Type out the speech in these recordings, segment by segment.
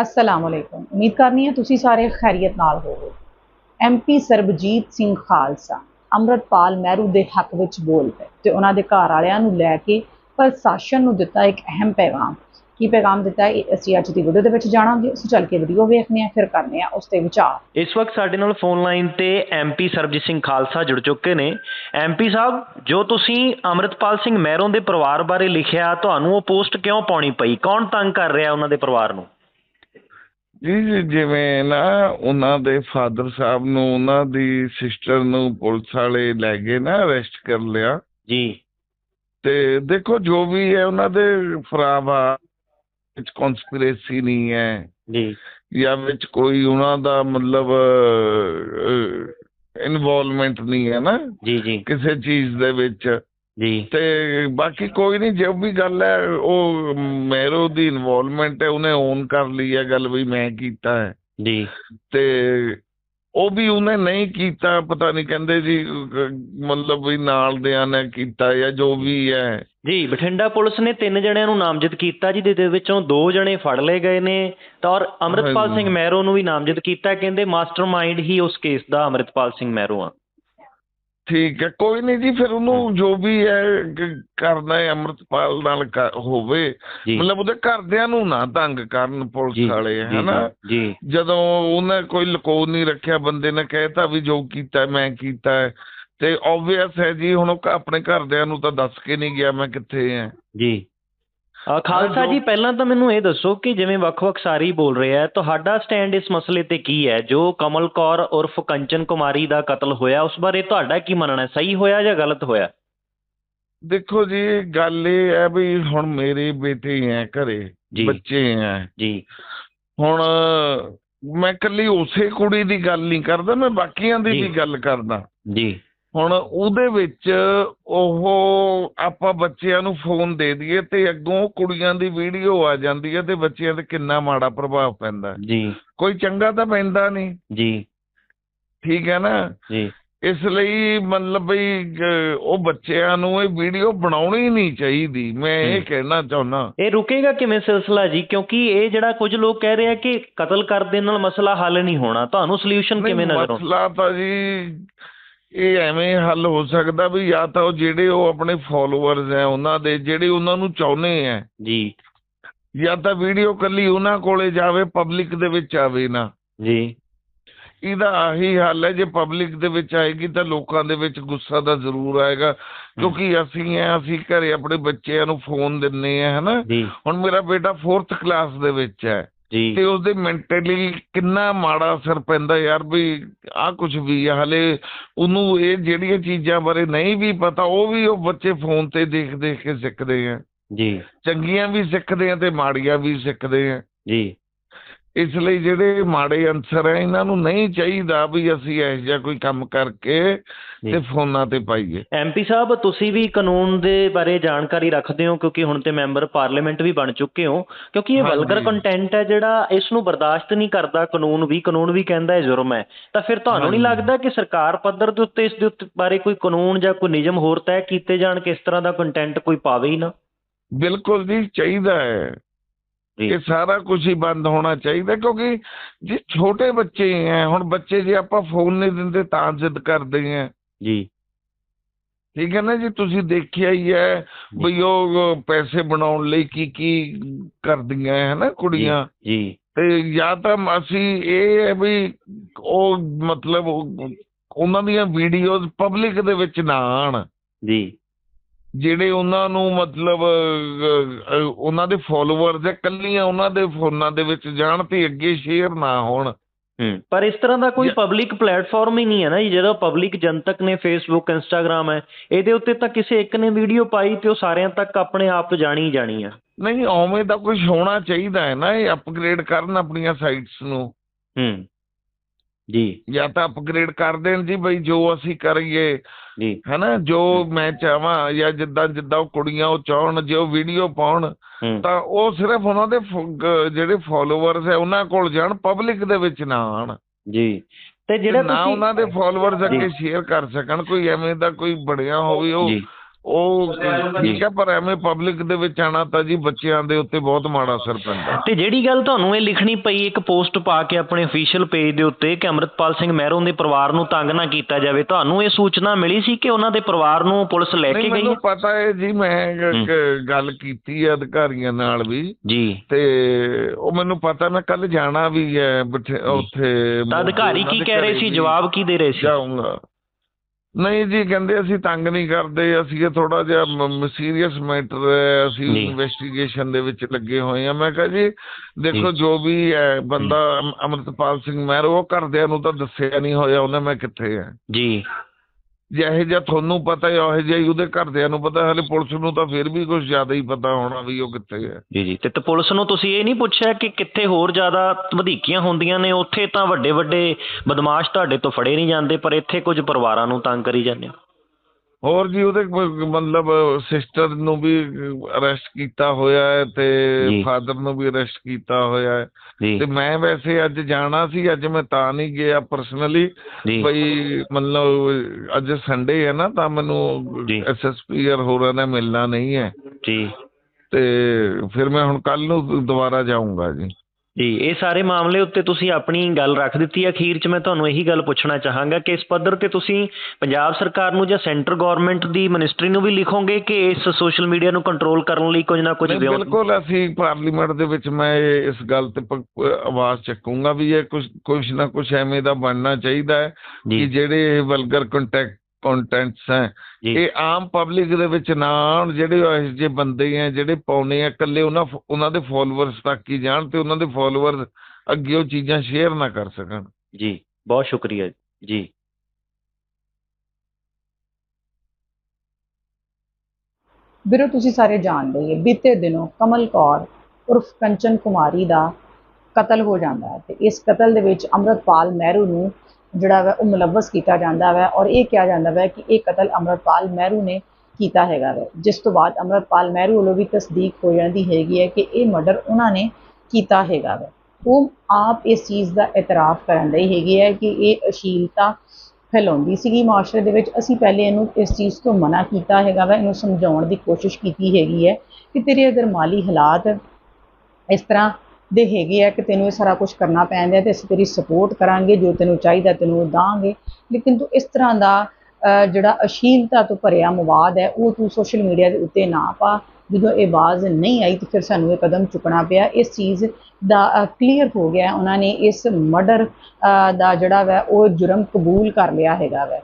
ਅਸਲਾਮ ਅਲੈਕੁਮ। ਉਮੀਦ ਕਰਨੀ ਹੈ ਤੁਸੀਂ ਸਾਰੇ ਖੈਰੀਅਤ ਨਾਲ ਹੋਵੋ ਐਮਪੀ ਸਰਬਜੀਤ ਸਿੰਘ ਖਾਲਸਾ ਅੰਮ੍ਰਿਤਪਾਲ ਮਹਿਰੂ ਦੇ ਹੱਕ ਵਿੱਚ ਬੋਲ ਪਏ ਤੇ ਉਹਨਾਂ ਦੇ ਘਰ ਵਾਲਿਆਂ ਨੂੰ ਲੈ ਕੇ ਪ੍ਰਸ਼ਾਸਨ ਨੂੰ ਦਿੱਤਾ ਇੱਕ ਅਹਿਮ ਪੈਗਾਮ। ਕੀ ਪੈਗਾਮ ਦਿੱਤਾ ਹੈ? ਇਹ ਅਸੀਂ ਅੱਜ ਦੀ ਵੀਡੀਓ ਦੇ ਵਿੱਚ ਜਾਣਾਂਗੇ। ਸੋ ਚੱਲ ਕੇ ਵੀਡੀਓ ਵੇਖਦੇ ਹਾਂ, ਫਿਰ ਕਰਨੇ ਆ ਉਸ ਤੇ ਵਿਚਾਰ। ਇਸ ਵਕਤ ਸਾਡੇ ਨਾਲ ਫੋਨ ਲਾਈਨ ਤੇ ਐਮਪੀ ਸਰਬਜੀਤ ਸਿੰਘ ਖਾਲਸਾ ਜੁੜ ਚੁੱਕੇ ਨੇ। ਐਮਪੀ ਸਾਹਿਬ, ਜੋ ਤੁਸੀਂ ਅਮਰਿਤਪਾਲ ਸਿੰਘ ਮਹਿਰੋਂ ਦੇ ਪਰਿਵਾਰ ਬਾਰੇ ਲਿਖਿਆ, ਤੁਹਾਨੂੰ ਉਹ ਪੋਸਟ ਕਿਉਂ ਪਾਉਣੀ ਪਈ? ਕੌਣ ਤੰਗ ਕਰ ਰਿਹਾ ਉਹਨਾਂ ਦੇ ਪਰਿਵਾਰ ਨੂੰ? ਜੀ ਜੀ, ਜਿਵੇਂ ਨਾ ਉਹਨਾਂ ਦੇ ਫਾਦਰ ਸਾਹਿਬ ਨੂੰ ਉਹਨਾਂ ਦੀ ਸਿਸਟਰ ਨੂੰ ਪੁਲਿਸ ਵਾਲੇ ਲੈ ਗਏ ਨਾ ਅਰੈਸਟ ਕਰ ਲਿਆ। ਜੀ। ਤੇ ਦੇਖੋ ਜੋ ਵੀ ਹੈ ਉਹਨਾਂ ਦੇ ਫਰਾਵਾ ਵਿੱਚ ਕਨਸਪੀਰੇਸੀ ਨਹੀਂ ਹੈ। ਜੀ। ਜਾਂ ਵਿੱਚ ਕੋਈ ਉਹਨਾਂ ਦਾ ਮਤਲਬ ਇਨਵੋਲਵਮੈਂਟ ਨਹੀਂ ਹੈ ਨਾ। ਜੀ ਜੀ। ਕਿਸੇ ਚੀਜ਼ ਦੇ ਵਿੱਚ। ਜੀ। ਤੇ ਬਾਕੀ ਕੋਈ ਨਹੀਂ ਜੋ ਵੀ ਗੱਲ ਹੈ ਉਹ ਮੈਰੋ ਦੀ ਇਨਵੋਲਵਮੈਂਟ ਹੈ ਉਹਨੇ ਓਨ ਕਰ ਲਈ ਹੈ ਗੱਲ ਵੀ ਮੈਂ ਕੀਤਾ ਹੈ। ਜੀ। ਤੇ ਉਹ ਵੀ ਉਹਨੇ ਨਹੀਂ ਕੀਤਾ ਪਤਾ ਨਹੀਂ ਕਹਿੰਦੇ ਜੀ ਮਤਲਬ ਵੀ ਨਾਲ ਦਿਆਂ ਨੇ ਕੀਤਾ ਜਾਂ ਜੋ ਵੀ ਹੈ। ਜੀ ਬਠਿੰਡਾ ਪੁਲਿਸ ਨੇ ਤਿੰਨ ਜਣਿਆਂ ਨੂੰ ਨਾਮਜ਼ਦ ਕੀਤਾ ਜੀ ਦੇ ਵਿੱਚੋਂ ਦੋ ਜਣੇ ਫੜ ਲਏ ਗਏ ਨੇ ਤਾਂ ਔਰ ਅਮਰਿਤਪਾਲ। ਸਿੰਘ ਮਹਿਰੋ ਨੂੰ ਵੀ ਨਾਮਜ਼ਦ ਕੀਤਾ ਕਹਿੰਦੇ ਮਾਸਟਰਮਾਈਂਡ ਹੀ ਉਸ ਕੇਸ ਦਾ ਅਮਰਿਤਪਾਲ ਸਿੰਘ ਮਹਿਰੋ ਆ। ਠੀਕ ਹੈ ਕੋਈ ਨਹੀਂ ਜੀ ਫਿਰ ਉਹਨੂੰ ਜੋ ਵੀ ਹੈ ਕਰਨਾ ਹੈ ਅੰਮ੍ਰਿਤਪਾਲ ਨਾਲ ਹੋਵੇ। ਮਤਲਬ ਉਹਦੇ ਘਰਦਿਆਂ ਨੂੰ ਨਾ ਤੰਗ ਕਰਨ ਪੁਲਿਸ ਵਾਲੇ ਹਨਾ? ਜੀ ਜਦੋਂ ਉਹਨੇ ਕੋਈ ਲਕੋ ਨਹੀਂ ਰੱਖਿਆ ਬੰਦੇ ਨੇ ਕਹਿਤਾ ਵੀ ਜੋ ਕੀਤਾ ਮੈਂ ਕੀਤਾ ਤੇ ਆਬਵੀਅਸ ਹੈ ਜੀ ਹੁਣ ਉਹ ਆਪਣੇ ਘਰਦਿਆਂ ਨੂੰ ਤਾਂ ਦੱਸ ਕੇ ਨਹੀਂ ਗਿਆ ਮੈਂ ਕਿੱਥੇ ਹਾਂ ਜੀ। ਖਾਲਸਾ ਜੋ- ਪਹਿਲਾਂ ਤਾਂ ਮੈਨੂੰ ਇਹ ਦੱਸੋ ਕਿ ਜਿਵੇਂ ਵੱਖ-ਵੱਖ ਸਾਰੇ ਬੋਲ ਰਹੇ ਆ ਤੁਹਾਡਾ ਸਟੈਂਡ ਇਸ ਮਸਲੇ ਤੇ ਕੀ ਹੈ? ਜੋ ਕਮਲ ਕੌਰ ਉਰਫ ਕੰਚਨ ਕੁਮਾਰੀ ਦਾ ਕਤਲ ਹੋਇਆ ਉਸ ਬਾਰੇ ਤੁਹਾਡਾ ਕੀ ਮੰਨਣਾ ਹੈ? ਸਹੀ ਹੋਇਆ ਜਾਂ ਗਲਤ ਹੋਇਆ? ਦੇਖੋ ਜੀ ਗੱਲ ਇਹ ਹੈ ਵੀ ਹੁਣ ਮੇਰੇ ਬੇਟੇ ਹੈ ਘਰੇ। ਬੱਚੇ ਹੈ। ਜੀ। ਹੁਣ ਮੈਂ ਕੱਲੀ ਉਸੇ ਕੁੜੀ ਦੀ ਗੱਲ ਨਹੀਂ ਕਰਦਾ ਮੈਂ ਬਾਕੀਆਂ ਦੀ। ਵੀ ਗੱਲ ਕਰਦਾ। ਜੀ। ਹੁਣ ਉਹਦੇ ਵਿੱਚ ਉਹ ਆਪਾਂ ਬੱਚਿਆਂ ਨੂੰ ਫੋਨ ਦੇ ਦਈਏ ਤੇ ਅੱਗੋਂ ਕੁੜੀਆਂ ਦੀ ਵੀਡੀਓ ਆ ਜਾਂਦੀ ਹੈ ਤੇ ਬੱਚਿਆਂ ਤੇ ਕਿੰਨਾ ਮਾੜਾ ਪ੍ਰਭਾਵ ਪੈਂਦਾ। ਜੀ। ਕੋਈ ਚੰਗਾ ਤਾਂ ਪੈਂਦਾ ਨਹੀਂ। ਜੀ। ਠੀਕ ਹੈ ਨਾ? ਜੀ। ਇਸ ਲਈ ਮਤਲਬ ਵੀ ਉਹ ਬੱਚਿਆਂ ਨੂੰ ਇਹ ਵੀਡੀਓ ਬਣਾਉਣੀ ਨਹੀਂ ਚਾਹੀਦੀ। ਮੈਂ ਇਹ। ਕਹਿਣਾ ਚਾਹੁੰਦਾ। ਇਹ ਰੁਕੇਗਾ ਕਿਵੇਂ ਸਿਲਸਿਲਾ ਜੀ? ਕਿਉਂਕਿ ਇਹ ਜਿਹੜਾ ਕੁਝ ਲੋਕ ਕਹਿ ਰਹੇ ਆ ਕਿ ਕਤਲ ਕਰ ਦੇਣ ਨਾਲ ਮਸਲਾ ਹੱਲ ਨਹੀਂ ਹੋਣਾ। ਤੁਹਾਨੂੰ ਸੋਲੂਸ਼ਨ ਕਿਵੇਂ ਨਜ਼ਰ ਆਉਂਦਾ? ਮਸਲਾ ਤਾਂ ਜੀ ਇਹ ਐਵੇਂ ਹੱਲ ਹੋ ਸਕਦਾ ਵੀ ਜਾਂ ਤਾਂ ਉਹ ਜਿਹੜੇ ਉਹ ਆਪਣੇ ਫਾਲੋਅਰਸ ਹੈ ਉਹਨਾਂ ਦੇ ਜਿਹੜੇ ਉਹਨਾਂ ਨੂੰ ਚਾਹੁੰਦੇ ਹੈ। ਜੀ। ਜਾਂ ਤਾਂ ਵੀਡੀਓ ਕੱਲੀ ਉਹਨਾਂ ਕੋਲੇ ਜਾਵੇ ਪਬਲਿਕ ਦੇ ਵਿੱਚ ਆਵੇ ਨਾ। ਜੀ। ਇਹਦਾ ਆਹੀ ਹੱਲ ਹੈ ਜੇ ਪਬਲਿਕ ਦੇ ਵਿੱਚ ਆਏਗੀ ਤਾਂ ਲੋਕਾਂ ਦੇ ਵਿੱਚ ਗੁੱਸਾ ਤਾਂ ਜ਼ਰੂਰ ਆਏਗਾ। ਕਿਉਂਕਿ ਅਸੀਂ ਆ ਅਸੀਂ ਘਰੇ ਆਪਣੇ ਬੱਚਿਆਂ ਨੂੰ ਫੋਨ ਦਿੰਨੇ ਆ ਹਨਾ। ਹੁਣ ਮੇਰਾ ਬੇਟਾ 4th ਕਲਾਸ ਦੇ ਵਿੱਚ ਹੈ। ਤੇ ਜੀ ਉਹਦੇ ਮੈਂਟਲੀ ਕਿੰਨਾ ਮਾੜਾ ਅਸਰ ਪੈਂਦਾ ਯਾਰ ਵੀ ਆਹ ਕੁਝ ਵੀ ਆ ਹਲੇ ਉਹਨੂੰ ਇਹ ਜਿਹੜੀਆਂ ਚੀਜ਼ਾਂ ਬਾਰੇ ਨਹੀਂ ਵੀ ਪਤਾ ਉਹ ਵੀ ਉਹ ਬੱਚੇ ਫੋਨ ਤੇ ਦੇਖ ਦੇਖ ਕੇ ਸਿੱਖਦੇ ਆ। ਜੀ। ਚੰਗੀਆਂ ਵੀ ਸਿੱਖਦੇ ਆ ਤੇ ਮਾੜੀਆਂ ਵੀ ਸਿੱਖਦੇ ਆ। ਜੀ। ਇਸ ਲਈ ਜਿਹੜੇ ਮਾੜੇ ਅਨਸਰ ਆ ਇਹਨਾਂ ਨੂੰ ਨਹੀਂ ਚਾਹੀਦਾ ਵੀ ਅਸੀਂ ਇਹੋ ਜਿਹਾ ਕੋਈ ਕੰਮ ਕਰਕੇ। ਤੇ ਫੋਨਾਂ ਤੇ ਪਾਈਏ ਐਮਪੀ ਸਾਹਿਬ ਤੁਸੀਂ ਵੀ ਕਾਨੂੰਨ ਦੇ ਬਾਰੇ ਜਾਣਕਾਰੀ ਰੱਖਦੇ ਹੋ ਕਿਉਂਕਿ ਹੁਣ ਤੇ ਮੈਂਬਰ ਪਾਰਲੀਮੈਂਟ ਵੀ ਬਣ ਚੁੱਕੇ ਹੋ ਕਿਉਂਕਿ ਇਹ। ਵਲਗਰ ਕੰਟੈਂਟ ਹੈ ਜਿਹੜਾ ਇਸ ਨੂੰ ਬਰਦਾਸ਼ਤ ਨਹੀਂ ਕਰਦਾ ਕਾਨੂੰਨ ਵੀ ਕਾਨੂੰਨ ਵੀ ਕਹਿੰਦਾ ਹੈ ਜੁਰਮ ਹੈ ਤਾਂ ਫਿਰ ਤੁਹਾਨੂੰ ਨਹੀਂ। ਲੱਗਦਾ ਕਿ ਸਰਕਾਰ ਪੱਧਰ ਦੇ ਉੱਤੇ ਇਸ ਦੇ ਉੱਤੇ ਬਾਰੇ ਕੋਈ ਕਾਨੂੰਨ ਜਾਂ ਕੋਈ ਨਿਯਮ ਹੋਰ ਤੈਅ ਕੀਤੇ ਜਾਣ ਕਿ ਇਸ ਤਰ੍ਹਾਂ ਦਾ ਕੰਟੈਂਟ ਕੋਈ ਪਾਵੇ ਹੀ ਨਾ ਬਿਲਕੁਲ ਜੀ ਚਾਹੀਦਾ ਹੈ ਇਹ ਸਾਰਾ ਕੁਝ ਹੀ ਬੰਦ ਹੋਣਾ ਚਾਹੀਦਾ ਕਿਉਂਕਿ ਜੇ ਛੋਟੇ ਬੱਚੇ ਹੈ ਹੁਣ ਬੱਚੇ ਜੇ ਆਪਾਂ ਫੋਨ ਨਹੀਂ ਦਿੰਦੇ ਤਾਂ ਜਿੱਦ ਕਰਦੇ ਆ ਜੀ। ਠੀਕ ਹੈ ਨਾ ਜੀ ਤੁਸੀਂ ਦੇਖਿਆ ਹੀ ਹੈ ਵੀ ਉਹ ਪੈਸੇ ਬਣਾਉਣ ਲਈ ਕੀ ਕੀ ਕਰਦੀਆਂ ਹੈ ਨਾ ਕੁੜੀਆਂ। ਜੀ ਤੇ ਜਾਂ ਤਾਂ ਅਸੀਂ ਇਹ ਹੈ ਵੀ ਉਹ ਮਤਲਬ ਉਹ- ਉਹਨਾਂ ਦੀਆਂ ਵੀਡੀਓਜ਼ ਪਬਲਿਕ ਦੇ ਵਿੱਚ ਨਾ ਆਣ। ਜੀ। ਜਿਹੜੇ ਉਹਨਾਂ ਨੂੰ ਮਤਲਬ ਉਹਨਾਂ ਦੇ ਫਾਲੋਅਰਸ ਹੈ ਕੱਲੀਆਂ ਉਹਨਾਂ ਦੇ ਫੋਨਾਂ ਦੇ ਵਿੱਚ ਜਾਣ ਤੇ ਅੱਗੇ ਸ਼ੇਅਰ ਨਾ ਹੋਣ। ਪਰ ਇਸ ਤਰ੍ਹਾਂ ਦਾ ਕੋਈ ਪਬਲਿਕ ਪਲੇਟਫਾਰਮ ਹੀ ਨਹੀਂ ਹੈ ਨਾ ਜਿਹੜਾ ਪਬਲਿਕ ਜਨਤਕ ਨੇ ਫੇਸਬੁੱਕ ਇੰਸਟਾਗ੍ਰam ਹੈ ਇਹਦੇ ਉੱਤੇ ਤਾਂ ਕਿਸੇ ਇੱਕ ਨੇ ਵੀਡੀਓ ਪਾਈ ਤੇ ਉਹ ਸਾਰਿਆਂ ਤੱਕ ਆਪਣੇ ਆਪ ਜਾਣੀ ਹੀ ਜਾਣੀ ਆ। ਨਹੀਂ ਉਵੇਂ ਦਾ ਕੁਝ ਹੋਣਾ ਚਾਹੀਦਾ ਹੈ ਨਾ ਇਹ ਅਪਗ੍ਰੇਡ ਕਰਨ ਆਪਣੀਆਂ ਸਾਈਟਸ ਨੂੰ। ਹੂੰ। ਜੀ। ਜਾਂ ਤਾਂ ਅਪਗ੍ਰੇਡ ਕਰ ਦੇਣ ਜੀ ਬਈ ਜੋ ਅਸੀਂ ਕਰੀਏ। ਜੀ। ਹੈਨਾ ਜੋ ਮੈਂ ਚਾਹਾਂ ਜਾਂ ਜਿੱਦਾਂ ਜਿੱਦਾਂ ਉਹ ਕੁੜੀਆਂ ਉਹ ਚਾਹਣ ਜੇ ਉਹ ਵੀਡੀਓ ਪਾਉਣ ਤਾਂ ਉਹ ਸਿਰਫ ਉਹਨਾਂ ਦੇ ਜਿਹੜੇ ਫਾਲੋਅਰਸ ਹੈ ਉਹਨਾਂ ਕੋਲ ਜਾਣ ਪਬਲਿਕ ਦੇ ਵਿੱਚ ਨਾ ਆਣ। ਜੀ। ਤੇ ਜਿਹੜਾ ਨਾ ਤੁਸੀਂ ਉਹਨਾਂ ਦੇ ਫਾਲੋਅਰਸ ਅੱਗੇ। ਸ਼ੇਅਰ ਕਰ ਸਕਣ ਕੋਈ ਐਵੇਂ ਦਾ ਕੋਈ ਬਣਿਆ ਹੋਵੇ ਉਹ ਜੀ। ਉਹ ਠੀਕ ਹੈ ਪਰ ਐਵੇਂ ਪਬਲਿਕ ਦੇ ਵਿੱਚ ਆਣਾ ਤਾਂ ਜੀ ਬੱਚਿਆਂ ਦੇ ਉੱਤੇ ਬਹੁਤ ਮਾੜਾ ਅਸਰ ਪੈਂਦਾ। ਤੇ ਜਿਹੜੀ ਗੱਲ ਤੁਹਾਨੂੰ ਇਹ ਲਿਖਣੀ ਪਈ ਇੱਕ ਪੋਸਟ ਪਾ ਕੇ ਆਪਣੇ ਅਫੀਸ਼ੀਅਲ ਪੇਜ ਦੇ ਉੱਤੇ ਕਿ ਅੰਮ੍ਰਿਤਪਾਲ ਸਿੰਘ ਮਹਿਰੋਂ ਦੇ ਪਰਿਵਾਰ ਨੂੰ ਤੰਗ ਨਾ ਕੀਤਾ ਜਾਵੇ ਤੁਹਾਨੂੰ ਇਹ ਸੂਚਨਾ ਮਿਲੀ ਸੀ ਕਿ ਉਹਨਾਂ ਦੇ ਪਰਿਵਾਰ ਨੂੰ ਪੁਲਿਸ ਲੈ ਕੇ ਗਈ? ਮੈਨੂੰ ਪਤਾ ਹੈ ਜੀ ਮੈਂ ਗੱਲ ਕੀਤੀ ਹੈ ਅਧਿਕਾਰੀਆਂ ਨਾਲ ਵੀ। ਜੀ। ਤੇ ਉਹ ਮੈਨੂੰ ਪਤਾ ਮੈਂ ਕੱਲ ਜਾਣਾ ਵੀ ਹੈ ਉੱਥੇ ਤਾਂ ਅਧਿਕਾਰੀ ਕੀ ਕਹਿ ਰਹੇ ਸੀ? ਜਵਾਬ ਕੀ ਦੇ ਰਹੇ ਸੀ? ਜਾਊਂਗਾ। ਨਹੀਂ ਜੀ ਕਹਿੰਦੇ ਅਸੀਂ ਤੰਗ ਨਹੀਂ ਕਰਦੇ ਅਸੀਂ ਇਹ ਥੋੜਾ ਜਿਹਾ ਸੀਰੀਅਸ ਮੈਟਰ ਹੈ ਅਸੀਂ। ਇਨਵੈਸਟੀਗੇਸ਼ਨ ਦੇ ਵਿੱਚ ਲੱਗੇ ਹੋਏ ਆ ਮੈਂ ਕਿਹਾ ਜੀ ਦੇਖੋ ਜੀ। ਵੀ ਹੈ ਬੰਦਾ ਅਮ- ਅੰਮ੍ਰਿਤਪਾਲ ਸਿੰਘ ਮਹਿਰ ਉਹ ਘਰਦਿਆਂ ਨੂੰ ਤਾਂ ਦੱਸਿਆ ਨਹੀਂ ਹੋਇਆ ਉਹਨੇ ਮੈਂ ਕਿੱਥੇ ਹੈ ਜੀ ਜਿਹੇ ਜਿਹਾ ਤੁਹਾਨੂੰ ਪਤਾ ਹੈ, ਉਹ ਜਿਹਾ ਹੀ ਉਹਦੇ ਘਰਦਿਆਂ ਨੂੰ ਪਤਾ, ਹਲੇ ਪੁਲਿਸ ਨੂੰ ਤਾਂ ਫਿਰ ਵੀ ਕੁਝ ਜ਼ਿਆਦਾ ਹੀ ਪਤਾ ਹੋਣਾ ਵੀ ਉਹ ਕਿੱਥੇ ਹੈ। ਜੀ ਜੀ। ਤੇ ਪੁਲਿਸ ਨੂੰ ਤੁਸੀਂ ਇਹ ਨਹੀਂ ਪੁੱਛਿਆ ਕਿ ਕਿੱਥੇ ਹੋਰ ਜ਼ਿਆਦਾ ਵਧੀਕੀਆਂ ਹੁੰਦੀਆਂ ਨੇ? ਉੱਥੇ ਤਾਂ ਵੱਡੇ ਵੱਡੇ ਬਦਮਾਸ਼ ਤੁਹਾਡੇ ਤੋਂ ਫੜੇ ਨਹੀਂ ਜਾਂਦੇ, ਪਰ ਇੱਥੇ ਕੁਝ ਪਰਿਵਾਰਾਂ ਨੂੰ ਤੰਗ ਕਰੀ ਜਾਂਦੇ ਹੋ। ਹੋਰ ਜੀ ਉਹਦੇ ਮਤਲਬ ਸਿਸਟਰ ਨੂੰ ਵੀ ਅਰੈਸਟ ਕੀਤਾ ਹੋਇਆ ਹੈ। ਤੇ ਫਾਦਰ ਨੂੰ ਵੀ ਅਰੈਸਟ ਕੀਤਾ ਹੋਇਆ ਹੈ। ਤੇ ਮੈਂ ਵੈਸੇ ਅੱਜ ਜਾਣਾ ਸੀ ਅੱਜ ਮੈਂ ਤਾਂ ਨਹੀਂ ਗਿਆ ਪਰਸਨਲੀ ਬਈ ਮਤਲਬ ਅੱਜ ਸੰਡੇ ਹੈ ਨਾ ਤਾਂ ਮੈਨੂੰ। ਐਸਐਸਪੀ ਹੋਰਾਂ ਨੇ ਮਿਲਣਾ ਨਹੀਂ ਹੈ। ਜੀ। ਤੇ ਫਿਰ ਮੈਂ ਹੁਣ ਕੱਲ ਨੂੰ ਦੁਬਾਰਾ ਜਾਊਂਗਾ ਜੀ। ਜੀ ਇਹ ਸਾਰੇ ਮਾਮਲੇ ਉੱਤੇ ਤੁਸੀਂ ਆਪਣੀ ਗੱਲ ਰੱਖ ਦਿੱਤੀ ਹੈ। ਅਖੀਰ 'ਚ ਮੈਂ ਤੁਹਾਨੂੰ ਇਹੀ ਗੱਲ ਪੁੱਛਣਾ ਚਾਹਾਂਗਾ ਕਿ ਇਸ ਪੱਧਰ ਤੇ ਤੁਸੀਂ ਪੰਜਾਬ ਸਰਕਾਰ ਨੂੰ ਜਾਂ ਸੈਂਟਰ ਗਵਰਨਮੈਂਟ ਦੀ ਮਿਨਿਸਟਰੀ ਨੂੰ ਵੀ ਲਿਖੋਗੇ ਕਿ ਇਸ ਸੋਸ਼ਲ ਮੀਡੀਆ ਨੂੰ ਕੰਟਰੋਲ ਕਰਨ ਲਈ ਕੁਝ ਨਾ ਕੁਝ ਬਿਲਕੁਲ ਅਸੀਂ ਪਾਰਲੀਮੈਂਟ ਦੇ ਵਿੱਚ ਮੈਂ ਇਸ ਗੱਲ ਤੇ ਆਵਾਜ਼ ਚੱਕੂੰਗਾ ਵੀ ਇਹ ਕੁਝ ਕੁਝ ਨਾ ਕੁਝ ਐਵੇਂ ਦਾ ਬਣਨਾ ਚਾਹੀਦਾ ਹੈ ਕਿ ਜਿਹੜੇ ਵਲਗਰ ਕੰਟੈਕਟ ਕੰਟੈਂਟਸ ਹੈ। ਜੀ। ਇਹ ਆਮ ਪਬਲਿਕ ਦੇ ਵਿੱਚ ਨਾ ਆਉਣ ਜਿਹੜੇ ਇਹੋ ਜਿਹੇ ਬੰਦੇ ਆ ਜਿਹੜੇ ਪਾਉਨੇ ਆ ਇਕੱਲੇ ਉਹਨਾਂ ਉਹਨਾਂ ਦੇ ਫੋਲੋਅਰਸ ਤੱਕ ਹੀ ਜਾਣ ਤੇ ਉਹਨਾਂ ਦੇ ਫੋਲੋਅਰ ਅੱਗੇ ਉਹ ਚੀਜ਼ਾਂ ਸ਼ੇਅਰ ਨਾ ਕਰ ਸਕਣ। ਜੀ ਬਹੁਤ ਸ਼ੁਕਰੀਆ ਜੀ। ਵੀਰੋ ਤੁਸੀਂ ਸਾਰੇ ਜਾਣਦੇ ਹੀ ਹੋ, ਬੀਤੇ ਦਿਨੋਂ ਕਮਲ ਕੌਰ ਉਰਫ ਕੰਚਨ ਕੁਮਾਰੀ ਦਾ ਕਤਲ ਹੋ ਜਾਂਦਾ ਹੈ ਤੇ ਇਸ ਕਤਲ ਦੇ ਵਿੱਚ ਅੰਮ੍ਰਿਤਪਾਲ ਮਹਿਰੂ ਨੂੰ ਜਿਹੜਾ ਵਾ ਉਹ ਮੁਲਵਸ ਕੀਤਾ ਜਾਂਦਾ ਵਾ ਔਰ ਇਹ ਕਿਹਾ ਜਾਂਦਾ ਵਾ ਕਿ ਇਹ ਕਤਲ ਅੰਮ੍ਰਿਤਪਾਲ ਮਹਿਰੂ ਨੇ ਕੀਤਾ ਹੈਗਾ ਵਾ। ਜਿਸ ਤੋਂ ਬਾਅਦ ਅੰਮ੍ਰਿਤਪਾਲ ਮਹਿਰੂ ਵੱਲੋਂ ਵੀ ਤਸਦੀਕ ਹੋ ਜਾਂਦੀ ਹੈਗੀ ਹੈ ਕਿ ਇਹ ਮਰਡਰ ਉਹਨਾਂ ਨੇ ਕੀਤਾ ਹੈਗਾ ਵਾ। ਉਹ ਆਪ ਇਸ ਚੀਜ਼ ਦਾ ਇਤਰਾਫ ਕਰਨ ਦੇ ਹੈਗੇ ਹੈ ਕਿ ਇਹ ਅਸ਼ੀਲਤਾ ਫੈਲਾਉਂਦੀ ਸੀਗੀ ਮਾਸ਼ਰੇ ਦੇ ਵਿੱਚ। ਅਸੀਂ ਪਹਿਲੇ ਇਹਨੂੰ ਇਸ ਚੀਜ਼ ਤੋਂ ਮਨਾ ਕੀਤਾ ਹੈਗਾ ਵਾ, ਇਹਨੂੰ ਸਮਝਾਉਣ ਦੀ ਕੋਸ਼ਿਸ਼ ਕੀਤੀ ਹੈਗੀ ਹੈ ਕਿ ਤੇਰੇ ਅਗਰ ਮਾਲੀ ਹਾਲਾਤ ਇਸ ਤਰ੍ਹਾਂ ਦੇ ਹੈਗੇ ਆ ਕਿ ਤੈਨੂੰ ਇਹ ਸਾਰਾ ਕੁਝ ਕਰਨਾ ਪੈਂਦਾ ਹੈ ਤੇ ਅਸੀਂ ਤੇਰੀ ਸਪੋਰਟ ਕਰਾਂਗੇ, ਜੋ ਤੈਨੂੰ ਚਾਹੀਦਾ ਤੈਨੂੰ ਉਹ ਦਾਂਗੇ। ਲੇਕਿਨ ਤੂੰ ਇਸ ਤਰ੍ਹਾਂ ਦਾ ਜਿਹੜਾ ਅਸ਼ੀਲਤਾ ਤੋਂ ਭਰਿਆ ਮਵਾਦ ਹੈ, ਉਹ ਤੂੰ ਸੋਸ਼ਲ ਮੀਡੀਆ ਦੇ ਉੱਤੇ ਨਾ ਪਾ। ਜਦੋਂ ਇਹ ਆਵਾਜ਼ ਨਹੀਂ ਆਈ ਤਾਂ ਫਿਰ ਸਾਨੂੰ ਇਹ ਕਦਮ ਚੁੱਕਣਾ ਪਿਆ। ਇਸ ਚੀਜ਼ ਦਾ ਕਲੀਅਰ ਹੋ ਗਿਆ। ਉਹਨਾਂ ਨੇ ਇਸ ਮਰਡਰ ਦਾ ਜਿਹੜਾ ਵੈ, ਉਹ ਜੁਰਮ ਕਬੂਲ ਕਰ ਲਿਆ ਹੈਗਾ ਵੈ।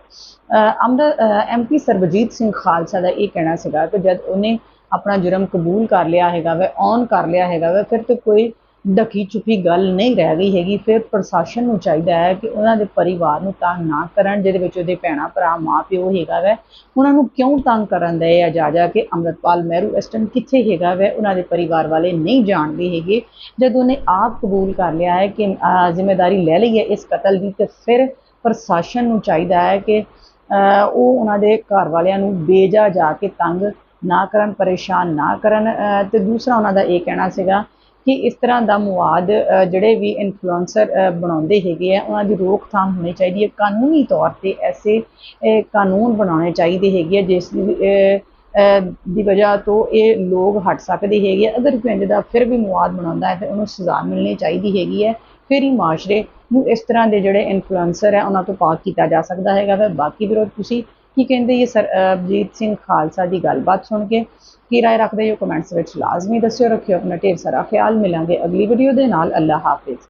ਅਮਰ ਐਮਪੀ ਸਰਬਜੀਤ ਸਿੰਘ ਖਾਲਸਾ ਦਾ ਇਹ ਕਹਿਣਾ ਸੀਗਾ ਕਿ ਜਦ ਉਹਨੇ ਆਪਣਾ ਜੁਰਮ ਕਬੂਲ ਕਰ ਲਿਆ ਹੈਗਾ ਵੈ ਔਨ ਕਰ ਲਿਆ ਹੈਗਾ ਵੈ, ਫਿਰ ਤੇ ਕੋਈ ਢਕੀ ਛੁਪੀ ਗੱਲ ਨਹੀਂ ਰਹਿ ਗਈ ਹੈਗੀ ਫਿਰ ਪ੍ਰਸ਼ਾਸਨ ਨੂੰ ਚਾਹੀਦਾ ਹੈ ਕਿ ਉਹਨਾਂ ਦੇ ਪਰਿਵਾਰ ਨੂੰ ਤੰਗ ਨਾ ਕਰਨ ਜਿਹਦੇ ਵਿੱਚ ਉਹਦੇ ਭੈਣਾਂ ਭਰਾ ਮਾਂ ਪਿਓ ਹੈਗਾ ਵੈ। ਉਹਨਾਂ ਨੂੰ ਕਿਉਂ ਤੰਗ ਕਰਨ ਦੇ ਆ ਜਾ ਜਾ ਕੇ? ਅੰਮ੍ਰਿਤਪਾਲ ਮਹਿਰੂ ਇਸ ਟਾਈਮ ਕਿੱਥੇ ਹੈਗਾ ਵੈ? ਉਹਨਾਂ ਦੇ ਪਰਿਵਾਰ ਵਾਲੇ ਨਹੀਂ ਜਾਣਦੇ ਹੈਗੇ। ਜਦ ਉਹਨੇ ਆਪ ਕਬੂਲ ਕਰ ਲਿਆ ਹੈ ਕਿ ਜ਼ਿੰਮੇਵਾਰੀ ਲੈ ਲਈ ਹੈ ਇਸ ਕਤਲ ਦੀ ਤੇ ਫਿਰ ਪ੍ਰਸ਼ਾਸਨ ਨੂੰ ਚਾਹੀਦਾ ਹੈ ਕਿ ਉਹ ਉਹਨਾਂ ਦੇ ਘਰ ਵਾਲਿਆਂ ਨੂੰ ਬੇਜਾ ਜਾ ਕੇ ਤੰਗ ਨਾ ਕਰਨ ਪਰੇਸ਼ਾਨ ਨਾ ਕਰਨ। ਅਹ, ਤੇ ਦੂਸਰਾ ਉਹਨਾਂ ਦਾ ਇਹ ਕਹਿਣਾ ਸੀਗਾ ਕਿ ਇਸ ਤਰ੍ਹਾਂ ਦਾ ਮਵਾਦ ਜਿਹੜੇ ਵੀ ਇਨਫਲੂਐਂਸਰ ਬਣਾਉਂਦੇ ਹੈਗੇ ਆ, ਉਹਨਾਂ ਦੀ ਰੋਕਥਾਮ ਹੋਣੀ ਚਾਹੀਦੀ ਹੈ। ਕਾਨੂੰਨੀ ਤੌਰ ਤੇ ਐਸੇ ਕਾਨੂੰਨ ਬਣਾਉਣੇ ਚਾਹੀਦੇ ਹੈਗੇ ਆ, ਜਿਸ ਦੀ ਵਜ੍ਹਾ ਤੋਂ ਇਹ ਲੋਕ ਹਟ ਸਕਦੇ ਹੈਗੇ ਆ। ਅਗਰ ਕੋਈ ਇੰਝ ਦਾ ਫਿਰ ਵੀ ਮਵਾਦ ਬਣਾਉਂਦਾ ਹੈ ਤੇ ਉਹਨੂੰ ਸਜ਼ਾ ਮਿਲਣੀ ਚਾਹੀਦੀ ਹੈਗੀ ਹੈ। ਫਿਰ ਹੀ ਮਾਸ਼ਰੇ ਨੂੰ ਇਸ ਤਰ੍ਹਾਂ ਦੇ ਜਿਹੜੇ ਇਨਫਲੂਐਂਸਰ ਹੈ, ਉਹਨਾਂ ਤੋਂ ਪਾਕ ਕੀਤਾ ਜਾ ਸਕਦਾ ਹੈਗਾ। ਵਾ ਬਾਕੀ ਵਿਰੋਧ ਤੁਸੀਂ ਕੀ ਕਹਿੰਦੇ ਇਹ ਅਭਜੀਤ ਸਿੰਘ ਖਾਲਸਾ ਦੀ ਗੱਲਬਾਤ ਸੁਣ ਕੇ ਕੀ ਰਾਏ ਰੱਖਦੇ ਹੋ? ਕਮੈਂਟਸ ਵਿੱਚ ਲਾਜ਼ਮੀ ਦੱਸਿਓ, ਰੱਖਿਓ ਆਪਣਾ ਢੇਰ ਸਾਰਾ ਖਿਆਲ, ਮਿਲਾਂਗੇ ਅਗਲੀ ਵੀਡੀਓ ਦੇ ਨਾਲ ਅੱਲਾ ਹਾਫਿਜ਼।